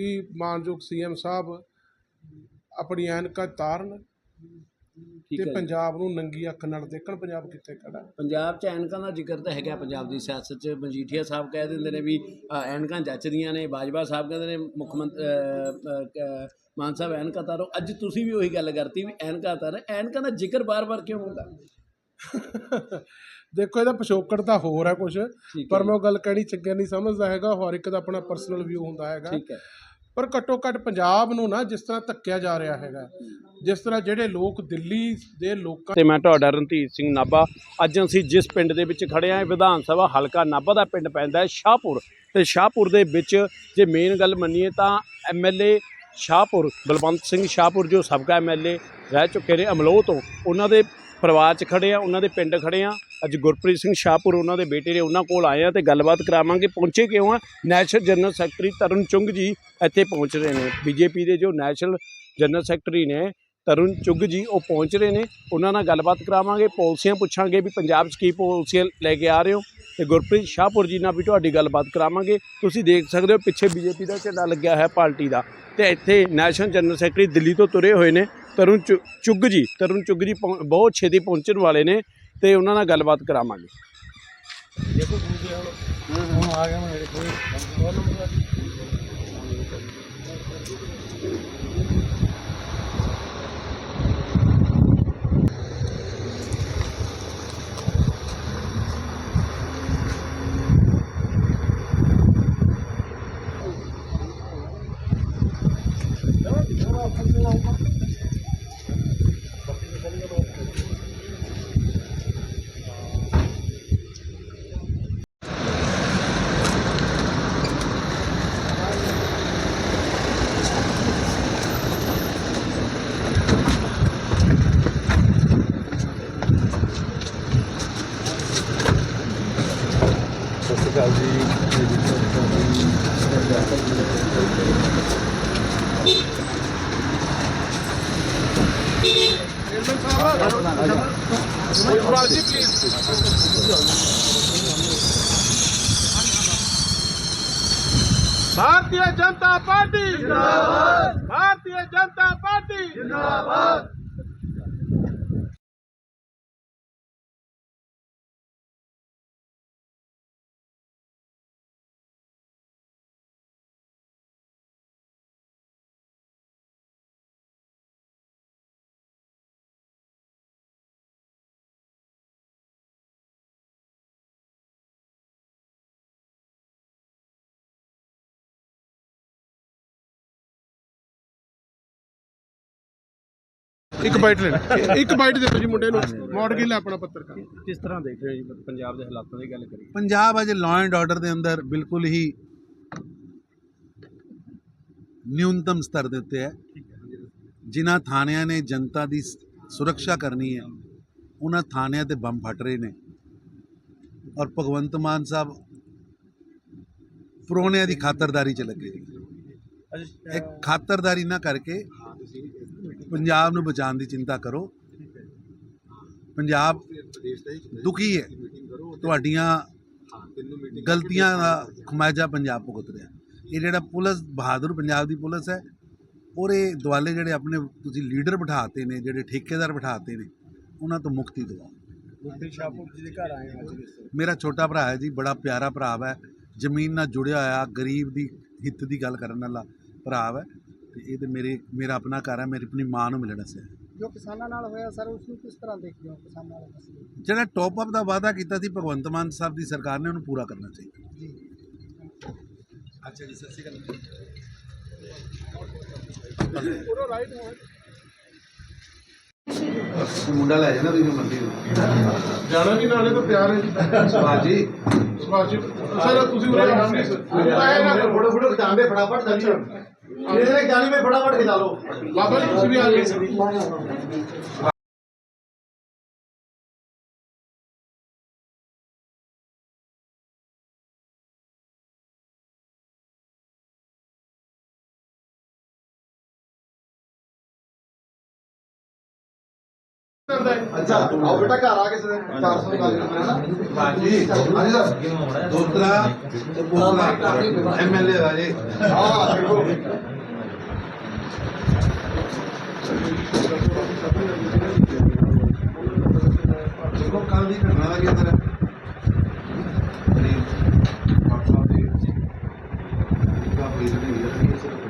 ਕਿ ਮਾਨਯੋਗ ਸੀਐਮ ਸਾਹਿਬ ਆਪਣੀ ਐਨਕਾਂ ਤਾਰਨ ਠੀਕ ਤੇ ਹੈ ਜੀ। ਪੰਜਾਬ ਨੂੰ ਨੰਗੀ ਅੱਖ ਨਾਲ ਦੇਖਣ ਪੰਜਾਬ ਕਿੱਥੇ ਖੜਾ ਪੰਜਾਬ 'ਚ ਐਨਕਾਂ ਦਾ ਜ਼ਿਕਰ ਤਾਂ ਹੈਗਾ ਪੰਜਾਬ ਦੀ ਸਿਆਸਤ 'ਚ ਮਜੀਠੀਆ ਸਾਹਿਬ ਕਹਿ ਦਿੰਦੇ ਨੇ ਵੀ ਅ, ਐਨਕਾਂ ਜੱਚਦੀਆਂ ਨੇ ਬਾਜਵਾ ਸਾਹਿਬ ਕਹਿੰਦੇ ਨੇ ਮੁੱਖ ਮੰਤਰੀ ਮਾਨ ਸਾਹਿਬ ਐਨਕਾਂ ਤਾਰੋ। ਅੱਜ ਤੁਸੀਂ ਵੀ ਉਹੀ ਗੱਲ ਕਰਤੀ ਵੀ ਐਨਕਾਂ ਤਾਰ ਐਨਕਾਂ ਦਾ ਜ਼ਿਕਰ ਬਾਰ-ਬਾਰ ਕਿਉਂ ਹੁੰਦਾ? ਦੇਖੋ ਇਹਦਾ ਪਿਛੋਕੜ ਤਾਂ ਹੋਰ ਹੈ ਕੁਝ ਠੀਕ ਪਰ ਮੈਂ ਉਹ ਗੱਲ ਕਹਿਣੀ ਚੰਗੀ ਨਹੀਂ ਸਮਝਦਾ ਹੈਗਾ। ਹਰ ਇੱਕ ਦਾ ਆਪਣਾ ਪਰਸਨਲ ਵਿਊ ਹੁੰਦਾ ਹੈਗਾ। ਠੀਕ ਹੈ। ਪਰ ਘੱਟੋ ਘੱਟ ਪੰਜਾਬ ਨੂੰ ਨਾ ਜਿਸ ਤਰ੍ਹਾਂ ਧੱਕਿਆ ਜਾ ਰਿਹਾ ਹੈਗਾ, ਜਿਸ ਤਰ੍ਹਾਂ ਜਿਹੜੇ ਲੋਕ ਦਿੱਲੀ ਦੇ ਲੋਕਾਂ ਤੇ ਮੈਂ ਤੁਹਾਡਾ ਰਣਧੀਰ ਸਿੰਘ ਨਾਭਾ। ਅੱਜ ਅਸੀਂ ਜਿਸ ਪਿੰਡ ਦੇ ਵਿੱਚ ਖੜੇ ਆਂ ਵਿਧਾਨ ਸਭਾ ਹਲਕਾ ਨਾਭਾ ਦਾ ਪਿੰਡ ਪੈਂਦਾ ਹੈ, ਸ਼ਾਹਪੁਰ। ਤੇ ਸ਼ਾਹਪੁਰ ਦੇ ਵਿੱਚ ਜੇ ਮੇਨ ਗੱਲ ਮੰਨੀਏ ਤਾਂ ਐਮਐਲਏ ਸ਼ਾਹਪੁਰ, ਬਲਵੰਤ ਸਿੰਘ ਸ਼ਾਹਪੁਰ ਜੋ ਸਾਬਕਾ ਐਮਐਲਏ ਰਹਿ ਚੁੱਕੇ ਨੇ ਅਮਲੋਹ ਤੋਂ, ਉਹਨਾਂ ਦੇ ਪਰਿਵਾਰ 'ਚ ਖੜੇ ਆ ਉਹਨਾਂ ਦੇ ਪਿੰਡ ਖੜੇ ਆ ਅੱਜ ਗੁਰਪ੍ਰੀਤ ਸਿੰਘ ਸ਼ਾਹਪੁਰ ਉਹਨਾਂ ਦੇ ਬੇਟੇ ਨੇ ਉਹਨਾਂ ਕੋਲ ਆਏ ਆ ਤੇ ਗੱਲਬਾਤ ਕਰਾਵਾਂਗੇ। ਪਹੁੰਚੇ ਕਿਉਂ ਆ? ਨੈਸ਼ਨਲ ਜਨਰਲ ਸੈਕਟਰੀ ਤਰੁਣ ਚੁੰਗ ਜੀ ਇੱਥੇ ਪਹੁੰਚ ਰਹੇ ਨੇ। ਬੀਜੇਪੀ ਦੇ ਜੋ ਨੈਸ਼ਨਲ ਜਨਰਲ ਸੈਕਟਰੀ ਨੇ ਤਰੁਣ ਚੁੱਗ ਜੀ, ਉਹ ਪਹੁੰਚ ਰਹੇ ਨੇ। ਉਹਨਾਂ ਨਾਲ ਗੱਲਬਾਤ ਕਰਾਵਾਂਗੇ, ਪਾਲਿਸੀਆਂ ਪੁੱਛਾਂਗੇ ਵੀ ਪੰਜਾਬ 'ਚ ਕੀ ਪਾਲਿਸੀਆਂ ਲੈ ਕੇ ਆ ਰਹੇ ਹੋ ਤੇ ਗੁਰਪ੍ਰੀਤ ਸ਼ਾਹਪੁਰ ਜੀ ਨਾਲ ਵੀ ਤੁਹਾਡੀ ਗੱਲਬਾਤ ਕਰਾਵਾਂਗੇ। ਤੁਸੀਂ ਦੇਖ ਸਕਦੇ ਹੋ ਪਿੱਛੇ ਬੀਜੇਪੀ ਦਾ ਝੰਡਾ ਲੱਗਿਆ ਹੈ ਪਾਰਟੀ ਦਾ ਤੇ ਇੱਥੇ ਨੈਸ਼ਨਲ ਜਨਰਲ ਸੈਕਟਰੀ ਦਿੱਲੀ ਤੋਂ ਤੁਰੇ ਹੋਏ ਨੇ। ਤਰੁਣ ਚੁ- ਚੁੱਗ ਜੀ, ਤਰੁਣ ਚੁੱਗ ਜੀ ਪਹੁੰ- ਬਹੁਤ ਛੇਤੀ ਪਹੁੰਚਣ ਵਾਲੇ ਨੇ। ਤੇ ਉਹਨਾਂ ਨਾਲ ਗੱਲਬਾਤ ਕਰਾਵਾਂਗੇ। భారతీయ జనతా పార్టీ జిందాబాద్ భారతీయ జనతా పార్టీ జిందాబాద్ ਇੱਕ ਬਾਈਟ ਲੈਣਾ ਇੱਕ ਬਾਈਟ ਦੇ ਦਿਓ ਜੀ ਮੁੰਡੇ ਨੂੰ। ਮੋੜ ਕੇ ਲੈ ਆਪਣਾ ਪੱਤਰਕਾਰ। ਕਿਸ ਤਰ੍ਹਾਂ ਦੇਖ ਰਹੇ ਹੋ ਜੀ ਪੰਜਾਬ ਦੇ ਹਾਲਾਤਾਂ ਦੀ ਗੱਲ ਕਰੀਏ? ਪੰਜਾਬ ਅਜੇ ਲਾਅ ਐਂਡ ਆਰਡਰ ਦੇ ਅੰਦਰ ਬਿਲਕੁਲ ਹੀ ਨਿਊਨਤਮ ਸਤਰ ਦੇ ਉੱਤੇ ਹੈ। ਜਿਨ੍ਹਾਂ ਥਾਣਿਆਂ ਨੇ ਜਨਤਾ ਦੀ ਸੁਰੱਖਿਆ ਕਰਨੀ ਹੈ ਉਹਨਾਂ ਥਾਣਿਆਂ ਤੇ ਬੰਬ ਫਟ ਰਹੇ ਨੇ। ਔਰ ਭਗਵੰਤ ਮਾਨ ਸਾਹਿਬ ਪ੍ਰੋਣਿਆਂ ਦੀ ਖਾਤਰਦਾਰੀ ਚ ਲੱਗੇ। ਨੇ ਇੱਕ ਖਾਤਰਦਾਰੀ ਨਾ ਕਰਕੇ ਪੰਜਾਬ ਨੂੰ ਬਚਾਉਣ ਦੀ ਚਿੰਤਾ ਕਰੋ। ਪੰਜਾਬ ਦੁਖੀ ਹੈ। ਤੁਹਾਡੀਆਂ ਗਲਤੀਆਂ ਦਾ ਖਮਾਜਾ ਪੰਜਾਬ ਭੁਗਤ ਰਿਹਾ। ਇਹ ਜਿਹੜਾ ਪੁਲਿਸ, ਬਹਾਦਰ ਪੰਜਾਬ ਦੀ ਪੁਲਿਸ ਹੈ ਔਰ ਇਹ ਦੁਆਲੇ ਜਿਹੜੇ ਆਪਣੇ ਤੁਸੀਂ ਲੀਡਰ ਬਿਠਾਤੇ ਨੇ, ਜਿਹੜੇ ਠੇਕੇਦਾਰ ਬਿਠਾਤੇ ਨੇ, ਉਹਨਾਂ ਤੋਂ ਮੁਕਤੀ ਦਿਵਾਓ। ਗੁਰਪ੍ਰੀਤ ਸ਼ਾਹਪੁਰ ਜੀ ਦੇ ਘਰ ਆਏ ਹਾਂ ਮੇਰਾ ਛੋਟਾ ਭਰਾ ਹੈ ਜੀ, ਬੜਾ ਪਿਆਰਾ ਭਰਾ ਹੈ। ਜ਼ਮੀਨ ਨਾਲ ਜੁੜਿਆ ਹੋਇਆ, ਗਰੀਬ ਦੀ ਹਿੱਤ ਦੀ ਗੱਲ ਕਰਨ ਵਾਲਾ ਭਰਾ ਹੈ। ਤੇ ਇਹ ਤੇ ਮੇਰੇ ਮੇਰਾ ਆਪਣਾ ਘਰ ਹੈ ਮੇਰੀ ਆਪਣੀ ਮਾਂ ਨੂੰ ਮਿਲਣ ਸੀ ਜੋ ਕਿਸਾਨਾਂ ਨਾਲ ਹੋਇਆ ਸਰ ਉਸ ਨੂੰ ਕਿਸ ਤਰ੍ਹਾਂ ਦੇਖਦੇ ਹੋ ਕਿਸਾਨਾਂ ਵਾਲੇ ਮਸਲੇ ਜਿਹੜਾ ਟੌਪ ਅਪ ਦਾ ਵਾਅਦਾ ਕੀਤਾ ਸੀ ਭਗਵੰਤ ਮਾਨ ਸਾਹਿਬ ਦੀ ਸਰਕਾਰ ਨੇ ਉਹਨੂੰ ਪੂਰਾ ਕਰਨਾ ਚਾਹੀਦਾ। ਜੀ। ਅੱਛਾ ਜੀ ਸਤਿ ਸ਼੍ਰੀ ਅਕਾਲ। ਪੂਰਾ ਰਾਈਟ ਹੋ ਮੁੰਡਾ ਲੈ ਜਾਣਾ ਤੁਸੀਂ ਮੰਡੀ ਜਾਣਾ ਜੀ ਨਾਲੇ ਤਾਂ ਤਿਆਰ ਹੈ ਜੀ। ਬਾਜੀ ਸਪਾਰਸ਼ਿਪ ਫੋਟੋ ਫੋਟੋ ਖਿਚਾਣ ਦੇ ਫਟਾਫਟ ਸਾਡੀ ਗਾਣੀ ਮੇ ਫਟਾਫਟ ਖਿਚਾ ਲਓ। ਬਾਬਾ ਜੀ ਤੁਸੀਂ ਵੀ ਆ ਜਾਓ। ਅੱਛਾ ਆਓ ਬੇਟਾ ਘਰ ਆ ਕਿਸੇ ਦੇ 400 ਗੱਲ ਕਰਨਾ ਨਾ? ਹਾਂਜੀ। ਹਾਂਜੀ ਸਰ। ਦੋਤਰਾ ਤੇ ਬੋਤਰਾ ਐਮਐਲਏ ਰਾਜੇ ਹਾਂ। ਦੇਖੋ। ਦੇਖੋ ਕੱਲ ਦੀ ਘਟਨਾ ਦਾ ਕੀ ਅੰਦਰ ਹੈ WhatsApp ਤੇ ਦਾ ਪੇਜ ਨਹੀਂ ਹੈ ਇਹ ਸਿਰਫ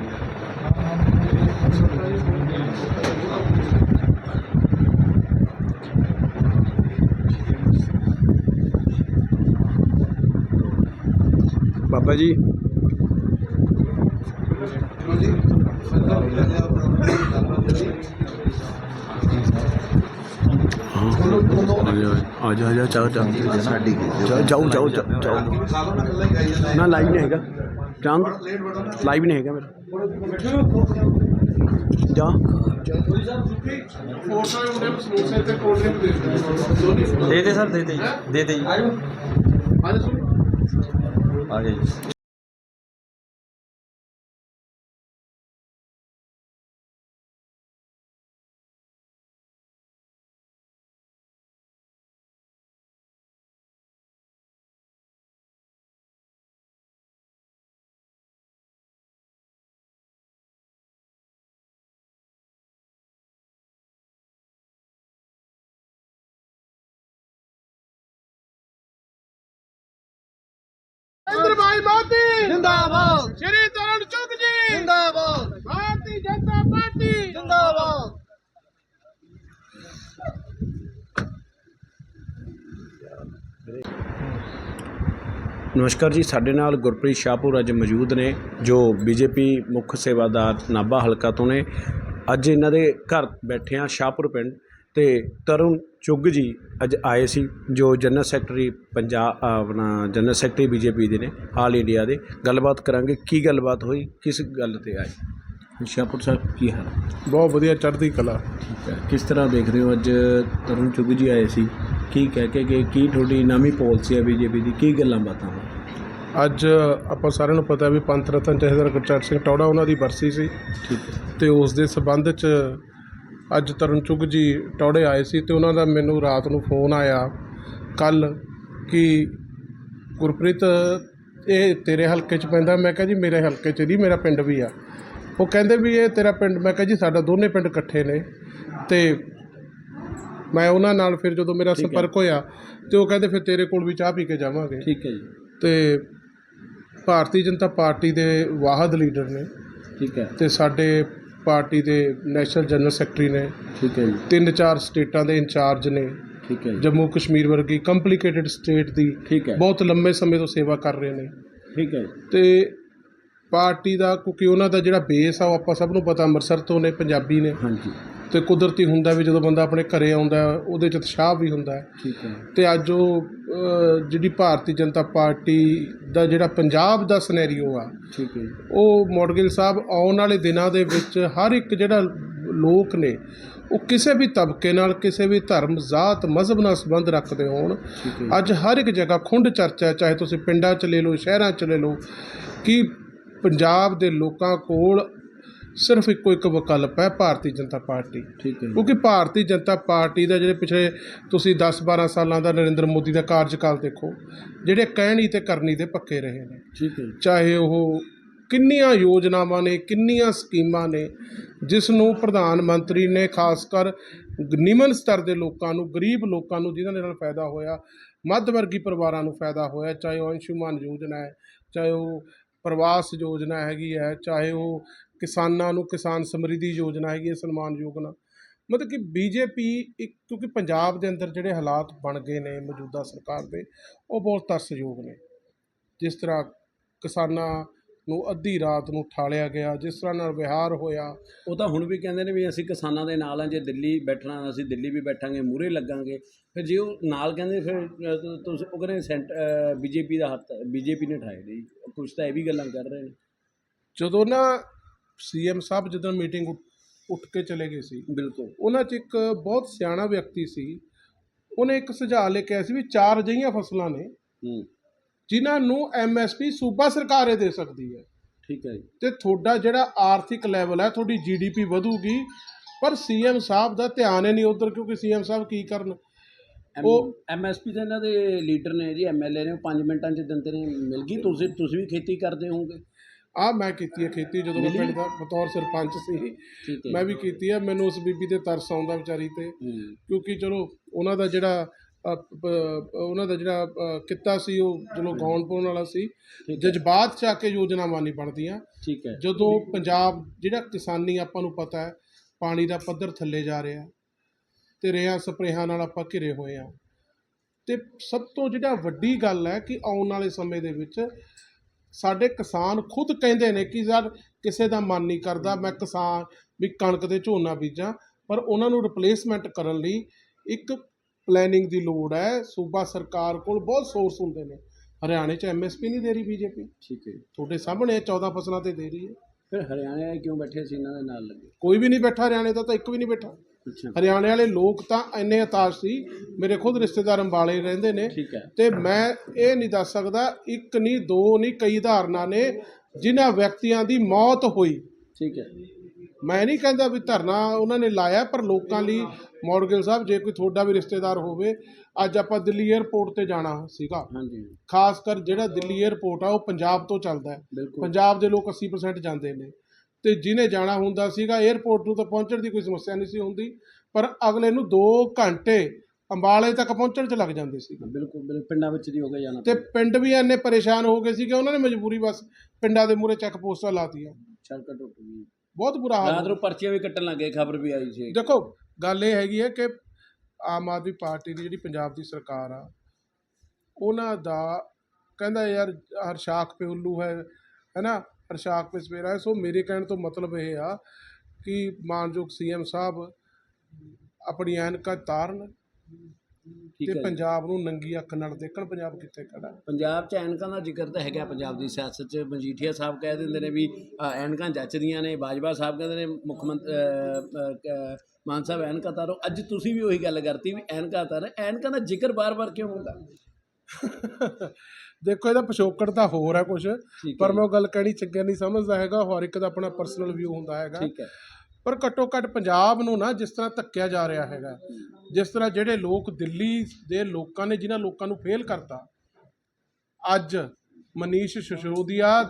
ਬਾਬਾ ਜੀ। ਜੀ ਸੰਦਰਭ ਮਿਲ ਗਿਆ ਗੱਲਬਾਤ ਜਿਹੜੀ ਆ ਜਾ ਜਾ ਚਾਹ ਚਾਹ ਸਾਡੀ ਜਾਓ ਜਾਓ ਜਾਓ ਨਾ ਲਾਈਵ ਨਹੀਂ ਹੈਗਾ। ਬੜਾ ਲਾਈਵ ਨਹੀਂ ਹੈਗਾ ਮੇਰਾ। ਜਾ। ਦੇ ਦੇ ਸਰ ਦੇ ਦੇ। ਜੀ, ਦੇ ਦੇ ਜੀ। ਅੱਜ ਸੁਣ ਭਾਈ ਮੋਦੀ। ਜਿੰਦਾਬਾਦ। ਸ਼੍ਰੀ ਤਰਨ ਚੁੱਕ ਜੀ। ਜਿੰਦਾਬਾਦ। ਭਾਰਤੀ ਜਨਤਾ ਪਾਰਟੀ। ਜਿੰਦਾਬਾਦ। ਨਮਸਕਾਰ ਜੀ ਸਾਡੇ ਨਾਲ ਗੁਰਪ੍ਰੀਤ ਸ਼ਾਹਪੁਰ ਅੱਜ ਮੌਜੂਦ ਨੇ ਜੋ ਬੀਜੇਪੀ ਮੁੱਖ ਸੇਵਾਦਾਰ ਨਾਭਾ ਹਲਕਾ ਤੋਂ ਨੇ। ਅੱਜ ਇਹਨਾਂ ਦੇ ਘਰ ਬੈਠੇ ਆ ਸ਼ਾਹਪੁਰ ਪਿੰਡ। ਤੇ ਤਰੁਣ ਚੁੱਗ ਜੀ ਅੱਜ ਆਏ ਸੀ ਜੋ ਜਨਰਲ ਸੈਕਟਰੀ ਪੰਜਾਬ ਆਪਣਾ ਜਨਰਲ ਸੈਕਟਰੀ ਬੀਜੇਪੀ ਦੇ ਨੇ ਆਲ ਇੰਡੀਆ ਦੇ। ਗੱਲਬਾਤ ਕਰਾਂਗੇ ਕੀ ਗੱਲਬਾਤ ਹੋਈ ਕਿਸ ਗੱਲ ਤੇ ਆਏ? ਸ਼ਾਹਪੁਰ ਸਾਹਿਬ ਕੀ ਹਾਲ? ਬਹੁਤ ਵਧੀਆ ਚੜ੍ਹਦੀ ਕਲਾ। ਠੀਕ ਹੈ ਕਿਸ ਤਰ੍ਹਾਂ ਦੇਖ ਰਹੇ ਹੋ ਅੱਜ ਤਰੁਣ ਚੁੱਗ ਜੀ ਆਏ ਸੀ? ਕੀ ਕਹਿ ਕੇ ਕਿ ਕੀ ਤੁਹਾਡੀ ਨਵੀਂ ਪਾਲਿਸੀ ਹੈ ਬੀਜੇਪੀ ਦੀ? ਕੀ ਗੱਲਾਂ ਬਾਤਾਂ? ਅੱਜ ਆਪਾਂ ਸਾਰਿਆਂ ਨੂੰ ਪਤਾ ਵੀ ਪੰਥ ਰਤਨ ਜਥੇਦਾਰ ਗੁਰਚਰਨ ਸਿੰਘ ਟੌੜਾ ਉਹਨਾਂ ਦੀ ਬਰਸੀ ਸੀ ਠੀਕ ਹੈ। ਤੇ ਉਸ ਦੇ ਸਬੰਧ 'ਚ ਅੱਜ ਤਰਨ ਚੁੱਗ ਜੀ ਟੌੜੇ ਆਏ ਸੀ ਤੇ ਉਹਨਾਂ ਦਾ ਮੈਨੂੰ ਰਾਤ ਨੂੰ ਫੋਨ ਆਇਆ ਕੱਲ ਕਿ ਗੁਰਪ੍ਰੀਤ ਇਹ ਤੇਰੇ ਹਲਕੇ 'ਚ ਪੈਂਦਾ। ਮੈਂ ਕਿਹਾ ਜੀ ਮੇਰੇ ਹਲਕੇ 'ਚ ਨਹੀਂ ਮੇਰਾ ਪਿੰਡ ਵੀ ਆ। ਉਹ ਕਹਿੰਦੇ ਵੀ ਇਹ ਤੇਰਾ ਪਿੰਡ ਮੈਂ ਕਿਹਾ ਜੀ ਸਾਡਾ ਦੋਨੇ ਪਿੰਡ ਇਕੱਠੇ ਨੇ। ਤੇ ਮੈਂ ਉਹਨਾਂ ਨਾਲ ਫਿਰ ਜਦੋਂ ਮੇਰਾ। ਸੰਪਰਕ ਹੋਇਆ ਤੇ ਉਹ ਕਹਿੰਦੇ ਫਿਰ ਤੇਰੇ ਕੋਲ ਵੀ ਚਾਹ ਪੀ ਕੇ ਜਾਵਾਂਗੇ। ਠੀਕ ਹੈ ਜੀ। ਤੇ ਭਾਰਤੀ ਜਨਤਾ ਪਾਰਟੀ ਦੇ ਵਾਹਦ ਲੀਡਰ ਨੇ। ਠੀਕ ਹੈ। ਤੇ ਸਾਡੇ ਪਾਰਟੀ ਦੇ ਨੈਸ਼ਨਲ ਜਨਰਲ ਸੈਕਟਰੀ ਨੇ। ਠੀਕ ਹੈ ਜੀ। ਤਿੰਨ ਚਾਰ ਸਟੇਟਾਂ ਦੇ ਇੰਚਾਰਜ ਨੇ। ਠੀਕ ਹੈ ਜੀ। ਜੰਮੂ ਕਸ਼ਮੀਰ ਵਰਗੀ ਕੰਪਲਿਕੇਟਿਡ ਸਟੇਟ ਦੀ ਠੀਕ ਹੈ। ਬਹੁਤ ਲੰਬੇ ਸਮੇਂ ਤੋਂ ਸੇਵਾ ਕਰ ਰਹੇ ਨੇ। ਠੀਕ ਹੈ। ਤੇ ਪਾਰਟੀ ਦਾ ਕਿਉਂਕਿ ਉਹਨਾਂ ਦਾ ਜਿਹੜਾ ਬੇਸ ਆ ਉਹ ਆਪਾਂ ਸਭ ਨੂੰ ਪਤਾ ਅੰਮ੍ਰਿਤਸਰ ਤੋਂ ਨੇ ਪੰਜਾਬੀ ਨੇ। ਹਾਂਜੀ। ਤੇ ਕੁਦਰਤੀ ਹੁੰਦਾ ਵੀ ਜਦੋਂ ਬੰਦਾ ਆਪਣੇ ਘਰੇ ਆਉਂਦਾ ਉਹਦੇ ਚ ਉਤਸ਼ਾਹ ਵੀ ਹੁੰਦਾ ਹੈ। ਠੀਕ ਹੈ। ਤੇ ਅੱਜ ਉਹ ਅਹ, ਜਿਹੜੀ ਭਾਰਤੀ ਜਨਤਾ ਪਾਰਟੀ ਦਾ ਜਿਹੜਾ ਪੰਜਾਬ ਦਾ ਸਿਨੈਰੀਓ ਆ ਠੀਕ ਹੈ ਜੀ। ਉਹ ਮੋਡਗਿਲ ਸਾਹਿਬ ਆਉਣ ਵਾਲੇ ਦਿਨਾਂ ਦੇ ਵਿੱਚ ਹਰ ਇੱਕ ਜਿਹੜਾ ਲੋਕ ਨੇ ਉਹ ਕਿਸੇ ਵੀ ਤਬਕੇ ਨਾਲ ਕਿਸੇ ਵੀ ਧਰਮ ਜ਼ਾਤ ਮਜ਼ਹਬ ਨਾਲ ਸੰਬੰਧ ਰੱਖਦੇ ਹੋਣ। ਠੀਕ ਹੈ ਅੱਜ ਹਰ ਇੱਕ ਜਗ੍ਹਾ ਖੁੰਡ ਚਰਚਾ ਹੈ, ਚਾਹੇ ਤੁਸੀਂ ਪਿੰਡਾਂ 'ਚ ਲੈ ਲਓ ਸ਼ਹਿਰਾਂ 'ਚ ਲੈ ਲਓ ਕਿ ਪੰਜਾਬ ਦੇ ਲੋਕਾਂ ਕੋਲ ਸਿਰਫ ਇੱਕੋ ਇੱਕ ਵਿਕਲਪ ਹੈ ਭਾਰਤੀ ਜਨਤਾ ਪਾਰਟੀ। ਠੀਕ ਹੈ ਕਿਉਂਕਿ ਭਾਰਤੀ ਜਨਤਾ ਪਾਰਟੀ ਦਾ ਜਿਹੜੇ ਪਿਛਲੇ ਤੁਸੀਂ 10-12 ਸਾਲਾਂ ਦਾ ਨਰਿੰਦਰ ਮੋਦੀ ਦਾ ਕਾਰਜਕਾਲ ਦੇਖੋ ਜਿਹੜੇ ਕਹਿਣੀ ਤੇ ਕਰਨੀ ਦੇ ਪੱਕੇ ਰਹੇ ਨੇ। ਠੀਕ ਹੈ ਚਾਹੇ ਉਹ ਕਿੰਨੀਆਂ ਯੋਜਨਾਵਾਂ ਨੇ ਕਿੰਨੀਆਂ ਸਕੀਮਾਂ ਨੇ ਜਿਸ ਨੂੰ ਪ੍ਰਧਾਨ ਮੰਤਰੀ ਨੇ ਖਾਸ ਕਰ ਨਿਮਨ ਸਤਰ ਦੇ ਲੋਕਾਂ ਨੂੰ ਗਰੀਬ ਲੋਕਾਂ ਨੂੰ ਜਿਨ੍ਹਾਂ ਦੇ ਨਾਲ ਫਾਇਦਾ ਹੋਇਆ ਮੱਧ ਵਰਗੀ ਪਰਿਵਾਰਾਂ ਨੂੰ ਫਾਇਦਾ ਹੋਇਆ ਚਾਹੇ ਉਹ ਅੰਸ਼ੁਮਾਨ ਯੋਜਨਾ ਹੈ ਚਾਹੇ ਉਹ ਪ੍ਰਵਾਸ ਯੋਜਨਾ ਹੈਗੀ ਹੈ ਚਾਹੇ ਉਹ ਕਿਸਾਨਾਂ ਨੂੰ ਕਿਸਾਨ ਸਮਰਿੱਧੀ ਯੋਜਨਾ ਹੈਗੀ ਹੈ ਸਨਮਾਨ ਯੋਜਨਾ ਮਤਲਬ ਕਿ ਬੀਜੇਪੀ ਇੱਕ ਕਿਉਂਕਿ ਪੰਜਾਬ ਦੇ ਅੰਦਰ ਜਿਹੜੇ ਹਾਲਾਤ ਬਣ ਗਏ ਨੇ ਮੌਜੂਦਾ ਸਰਕਾਰ ਦੇ ਉਹ ਬਹੁਤ ਤਰਸਯੋਗ ਨੇ। ਜਿਸ ਤਰ੍ਹਾਂ ਕਿਸਾਨਾਂ ਨੂੰ ਅੱਧੀ ਰਾਤ ਨੂੰ ਠਾਲਿਆ ਗਿਆ ਜਿਸ ਤਰ੍ਹਾਂ ਨਾਲ ਵਿਹਾਰ ਹੋਇਆ। ਉਹ ਤਾਂ ਹੁਣ ਵੀ ਕਹਿੰਦੇ ਨੇ ਵੀ ਅਸੀਂ ਕਿਸਾਨਾਂ ਦੇ ਨਾਲ ਆ ਜੇ ਦਿੱਲੀ ਬੈਠਣਾ ਅਸੀਂ ਦਿੱਲੀ ਵੀ ਬੈਠਾਂਗੇ ਮੂਰੇ ਲੱਗਾਂਗੇ। ਫਿਰ ਜੇ ਉਹ ਨਾਲ ਕਹਿੰਦੇ ਫਿਰ ਤੁਸੀਂ ਉਹ ਕਹਿੰਦੇ ਸੈਂਟ ਬੀਜੇਪੀ ਦਾ ਹੱਥ ਬੀਜੇਪੀ ਨੇ ਠਾਏ ਜੀ ਕੁਝ ਤਾਂ ਇਹ ਵੀ ਗੱਲਾਂ ਕਰ ਰਹੇ ਨੇ। ਜਦੋਂ ਨਾ ਸੀਐਮ ਸਾਹਿਬ ਜਦੋਂ ਮੀਟਿੰਗ ਉੱਠ ਕੇ ਚਲੇ ਗਏ ਸੀ। ਬਿਲਕੁਲ। ਉਹਨਾਂ 'ਚ ਇੱਕ ਬਹੁਤ ਸਿਆਣਾ ਵਿਅਕਤੀ ਸੀ। ਉਹਨੇ ਇੱਕ ਸੁਝਾਅ ਲੈ ਕੇ ਆਇਆ ਸੀ ਵੀ ਚਾਰ ਅਜਿਹੀਆਂ ਫਸਲਾਂ ਨੇ ਹੂੰ। ਜਿਨ੍ਹਾਂ ਨੂੰ ਐਮਐਸਪੀ ਸੂਬਾ ਸਰਕਾਰ ਇਹ ਦੇ ਸਕਦੀ ਹੈ। ਠੀਕ ਹੈ ਜੀ। ਤੇ ਤੁਹਾਡਾ ਜਿਹੜਾ ਆਰਥਿਕ ਲੈਵਲ ਹੈ ਤੁਹਾਡੀ ਜੀਡੀਪੀ ਵਧੂਗੀ ਪਰ ਸੀਐਮ ਸਾਹਿਬ ਦਾ ਧਿਆਨ ਹੀ ਨਹੀਂ ਉਧਰ ਕਿਉਂਕਿ ਸੀਐਮ ਸਾਹਿਬ ਕੀ ਕਰਨ? ਉਹ- ਐਮਐਸਪੀ ਦੇ ਇਹਨਾਂ ਦੇ ਲੀਡਰ ਨੇ ਜੀ ਐਮਐਲਏ ਨੇ ਉਹ 5 ਮਿੰਟਾਂ 'ਚ ਦਿੰਦੇ ਨੇ ਮਿਲ ਗਈ। ਤੁਸੀਂ ਤੁਸੀਂ ਵੀ ਖੇਤੀ ਕਰਦੇ ਹੋਵੋਗੇ। ਆ ਮੈਂ ਕੀਤੀ ਹੈ ਖੇਤੀ ਜਦੋਂ ਮੈਂ? ਪਿੰਡ ਦਾ ਬਤੌਰ ਸਰਪੰਚ ਸੀ। ਮੈਂ ਵੀ ਕੀਤੀ ਹੈ ਮੈਨੂੰ ਉਸ ਬੀਬੀ ਤੇ ਤਰਸ ਆਉਂਦਾ ਵਿਚਾਰੀ ਤੇ। ਕਿਉਂਕਿ ਚਲੋ ਉਹਨਾਂ ਦਾ ਜਿਹੜਾ ਉਹਨਾਂ ਦਾ ਜਿਹੜਾ ਕਿੱਤਾ ਸੀ ਉਹ ਚਲੋ ਗਾਉਣ ਪਾਉਣ ਵਾਲਾ ਸੀ। ਜਜ਼ਬਾਤ ਚ ਆ ਕੇ ਯੋਜਨਾਵਾਂ ਨਹੀਂ ਬਣਦੀਆਂ ਠੀਕ ਹੈ। ਜਦੋਂ ਪੰਜਾਬ ਜਿਹੜਾ ਕਿਸਾਨੀ ਆਪਾਂ ਨੂੰ ਪਤਾ ਹੈ ਪਾਣੀ ਦਾ ਪੱਧਰ ਥੱਲੇ ਜਾ ਰਿਹਾ ਤੇ ਰੇਹਾਂ ਸਪਰੇਹਾਂ ਨਾਲ ਆਪਾਂ ਘਿਰੇ ਹੋਏ ਆ ਤੇ ਸਭ ਤੋਂ ਜਿਹੜਾ ਵੱਡੀ ਗੱਲ ਹੈ ਕਿ ਆਉਣ ਵਾਲੇ ਸਮੇਂ ਦੇ ਵਿੱਚ ਸਾਡੇ ਕਿਸਾਨ ਖੁਦ ਕਹਿੰਦੇ ਨੇ ਕਿ ਯਾਰ ਕਿਸੇ ਦਾ ਮਨ ਨਹੀਂ ਕਰਦਾ ਮੈਂ ਕਿਸਾਨ ਵੀ ਕਣਕ ਤੇ ਝੋਨਾ ਬੀਜਾਂ ਪਰ ਉਹਨਾਂ ਨੂੰ ਰਿਪਲੇਸਮੈਂਟ ਕਰਨ ਲਈ ਇੱਕ ਪਲੈਨਿੰਗ ਦੀ ਲੋੜ ਹੈ। ਸੂਬਾ ਸਰਕਾਰ ਕੋਲ ਬਹੁਤ ਸੋਰਸ ਹੁੰਦੇ ਨੇ। ਹਰਿਆਣੇ 'ਚ ਐਮਐਸਪੀ ਨਹੀਂ ਦੇ ਰਹੀ ਬੀਜੇਪੀ ਠੀਕ ਹੈ ਤੁਹਾਡੇ ਸਾਹਮਣੇ 14 ਫਸਲਾਂ ਤੇ ਦੇ ਰਹੀ ਹੈ। ਫਿਰ ਹਰਿਆਣੇ ਕਿਉਂ ਬੈਠੇ ਸੀ ਇਹਨਾਂ ਦੇ ਨਾਲ ਲੱਗੇ? ਕੋਈ ਵੀ ਨਹੀਂ ਬੈਠਾ ਹਰਿਆਣੇ ਦਾ ਤਾਂ ਇੱਕ ਵੀ ਨਹੀਂ ਬੈਠਾ। ਹਰਿਆਣੇ ਵਾਲੇ ਲੋਕ ਤਾਂ ਇੰਨੇ ਹਤਾਸ਼ ਸੀ ਮੇਰੇ ਖੁਦ ਰਿਸ਼ਤੇਦਾਰ ਅੰਬਾਲੇ ਰਹਿੰਦੇ ਨੇ। ਤੇ ਮੈਂ ਇਹ ਨਹੀਂ ਦੱਸ ਸਕਦਾ ਇੱਕ ਨਹੀਂ ਦੋ ਨਹੀਂ ਕਈ ਉਦਾਹਰਨਾਂ ਨੇ ਜਿਨ੍ਹਾਂ ਵਿਅਕਤੀਆਂ ਦੀ ਮੌਤ ਹੋਈ। ਠੀਕ ਹੈ। ਮੈਂ ਨਹੀਂ ਕਹਿੰਦਾ ਵੀ ਧਰਨਾ ਉਹਨਾਂ ਨੇ ਲਾਇਆ ਪਰ ਲੋਕਾਂ ਲਈ ਮੌਡਗਿਲ ਸਾਹਿਬ ਜੇ ਕੋਈ ਤੁਹਾਡਾ ਵੀ ਰਿਸ਼ਤੇਦਾਰ ਹੋਵੇ ਅੱਜ ਆਪਾਂ ਦਿੱਲੀ 에ਅਰਪੋਰਟ ਤੇ ਜਾਣਾ ਸੀਗਾ। ਹਾਂਜੀ। ਖਾਸ ਕਰ ਜਿਹੜਾ ਦਿੱਲੀ 에ਅਰਪੋਰਟ ਆ ਉਹ ਪੰਜਾਬ ਤੋਂ ਚੱਲਦਾ ਹੈ। ਪੰਜਾਬ ਦੇ ਲੋਕ 80% ਜਾਂਦੇ ਨੇ। ਤੇ ਜਿਹਨੇ ਜਾਣਾ ਹੁੰਦਾ ਸੀਗਾ 에ਅਰਪੋਰਟ ਨੂੰ ਤਾਂ ਪਹੁੰਚਣ ਦੀ ਕੋਈ ਸਮੱਸਿਆ ਨਹੀਂ ਸੀ ਹੁੰਦੀ ਪਰ ਅਗਲੇ ਨੂੰ 2 ਘੰਟੇ ਅੰਬਾਲੇ ਤੱਕ ਪਹੁੰਚਣ 'ਚ ਲੱਗ ਜਾਂਦੇ ਸੀ ਬਿਲਕੁਲ ਬਿਲਕੁਲ ਪਿੰਡਾਂ ਵਿੱਚ ਦੀ ਹੋ ਗਿਆ ਜਾਣਾ ਤੇ ਪਿੰਡ ਵੀ ਇੰਨੇ ਪਰੇਸ਼ਾਨ ਹੋ ਗਏ ਸੀ ਕਿ ਉਹਨਾਂ ਨੇ ਮਜਬੂਰੀ ਬਸ ਪਿੰਡਾਂ ਦੇ ਮੂਹਰੇ ਚੈੱਕ ਪੋਸਟਾਂ ਲਾਤੀਆਂ। ਸੜਕਾਂ ਟੁੱਟ ਗਈ ਬਹੁਤ ਬੁਰਾ ਹਾਲ ਰਾਤ ਨੂੰ ਪਰਚੀਆਂ ਵੀ ਕੱਟਣ ਲੱਗੇ ਖਬਰ ਵੀ ਆਈ ਸੀ। ਦੇਖੋ ਗੱਲ ਇਹ ਹੈਗੀ ਹੈ ਕਿ ਆਮ ਆਦਮੀ ਪਾਰਟੀ ਦੀ ਜਿਹੜੀ ਪੰਜਾਬ ਦੀ ਸਰਕਾਰ ਆ ਉਹਨਾਂ ਦਾ ਕਹਿੰਦਾ ਯਾਰ ਹਰਸ਼ਾਖ ਪੇ ਉੱਲੂ ਹੈ ਹੈਨਾ ਹਰਸ਼ਾਖ ਪੇ ਸਵੇਰਾ ਹੈ ਸੋ ਮੇਰੇ ਕਹਿਣ ਤੋਂ ਮਤਲਬ ਇਹ ਆ ਕਿ ਮਾਨਯੋਗ ਸੀਐਮ ਸਾਹਿਬ ਆਪਣੀ ਐਨਕਾਂ ਤਾਰਨ ਤੇ। ਪੰਜਾਬ ਨੂੰ ਨੰਗੀ ਅੱਖ ਨਾਲ ਦੇਖਣ। ਪੰਜਾਬ ਕਿੱਥੇ ਖੜਾ ਪੰਜਾਬ 'ਚ ਐਨਕਾਂ ਦਾ ਜ਼ਿਕਰ ਤਾਂ ਹੈਗਾ ਪੰਜਾਬ ਦੀ ਸਿਆਸਤ 'ਚ। ਮਜੀਠੀਆ ਸਾਹਿਬ ਕਹਿ ਦਿੰਦੇ ਨੇ ਵੀ ਐਨਕਾਂ ਜੱਚਦੀਆਂ ਨੇ। ਬਾਜਵਾ ਸਾਹਿਬ ਕਹਿੰਦੇ ਨੇ ਮੁੱਖ ਮੰਤਰੀ ਮਾਨ ਸਾਹਿਬ ਐਨਕਾਂ ਤਾਰੋ। ਅੱਜ ਤੁਸੀਂ ਵੀ ਉਹੀ ਗੱਲ ਕਰਤੀ ਵੀ ਐਨਕਾਂ ਤਾਰ ਐਨਕਾਂ ਦਾ ਜ਼ਿਕਰ ਬਾਰ-ਬਾਰ ਕਿਉਂ ਹੁੰਦਾ? ਦੇਖੋ ਇਹਦਾ ਪਿਛੋਕੜ ਤਾਂ ਹੋਰ ਹੈ ਕੁਝ ਪਰ ਮੈਂ ਉਹ ਗੱਲ ਕਹਿਣੀ ਚੰਗਿਆ ਨਹੀਂ ਸਮਝਦਾ ਹੈਗਾ ਹਰ ਇੱਕ ਦਾ ਆਪਣਾ ਪਰਸਨਲ ਵਿਊ ਹੁੰਦਾ ਹੈਗਾ। ਠੀਕ ਹੈ। ਪਰ ਘੱਟੋ ਘੱਟ ਪੰਜਾਬ ਨੂੰ ਨਾ ਜਿਸ ਤਰ੍ਹਾਂ ਧੱਕਿਆ ਜਾ ਰਿਹਾ ਹੈਗਾ ਜਿਸ ਤਰ੍ਹਾਂ ਜਿਹੜੇ ਲੋਕ ਦਿੱਲੀ ਦੇ ਲੋਕਾਂ ਨੇ ਜਿਨ੍ਹਾਂ ਲੋਕਾਂ ਨੂੰ ਫੇਲ ਕਰਤਾ ਅੱਜ ਮਨੀਸ਼ ਸਿਸੋਦੀਆ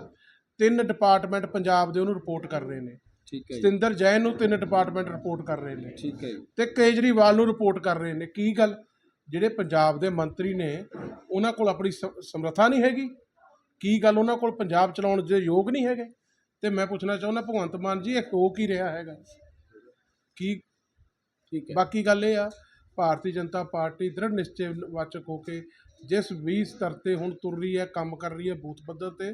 ਤਿੰਨ ਡਿਪਾਰਟਮੈਂਟ ਪੰਜਾਬ ਦੇ ਉਹਨੂੰ ਰਿਪੋਰਟ ਕਰ ਰਹੇ ਨੇ। ਠੀਕ ਹੈ ਸਤਿੰਦਰ ਜੈਨ ਨੂੰ ਤਿੰਨ ਡਿਪਾਰਟਮੈਂਟ ਰਿਪੋਰਟ ਕਰ ਰਹੇ ਨੇ। ਠੀਕ ਹੈ ਤੇ ਕੇਜਰੀਵਾਲ ਨੂੰ ਰਿਪੋਰਟ ਕਰ ਰਹੇ ਨੇ। ਕੀ ਗੱਲ? ਜਿਹੜੇ ਪੰਜਾਬ ਦੇ ਮੰਤਰੀ ਨੇ ਉਹਨਾਂ ਕੋਲ ਆਪਣੀ ਸਮਰੱਥਾ ਨਹੀਂ ਹੈਗੀ। ਕੀ ਗੱਲ ਉਹਨਾਂ ਕੋਲ ਪੰਜਾਬ ਚਲਾਉਣ ਦੇ ਯੋਗ ਨਹੀਂ ਹੈਗੇ? ਤੇ ਮੈਂ ਪੁੱਛਣਾ ਚਾਹੁੰਦਾ ਭਗਵੰਤ ਮਾਨ ਜੀ ਇਹ ਹੋ ਕੀ ਰਿਹਾ ਹੈਗਾ? ਕੀ ਠੀਕ ਹੈ। ਬਾਕੀ ਗੱਲ ਇਹ ਆ ਭਾਰਤੀ ਜਨਤਾ ਪਾਰਟੀ ਦ੍ਰਿੜ ਨਿਸ਼ਚੇ ਵਾਚਕ ਹੋ ਕੇ ਜਿਸ ਵੀ ਸਤਰ ਤੇ ਹੁਣ ਤੁਰ ਰਹੀ ਹੈ ਕੰਮ ਕਰ ਰਹੀ ਹੈ ਬੂਥ ਪੱਧਰ ਤੇ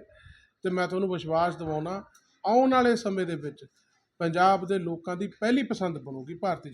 ਤੇ ਮੈਂ ਤੁਹਾਨੂੰ ਵਿਸ਼ਵਾਸ ਦਿਵਾਉਣਾ ਆਉਣ ਵਾਲੇ ਸਮੇਂ ਦੇ ਵਿੱਚ ਪੰਜਾਬ ਦੇ ਲੋਕਾਂ ਦੀ ਪਹਿਲੀ ਪਸੰਦ ਬਣੂਗੀ ਭਾਰਤੀ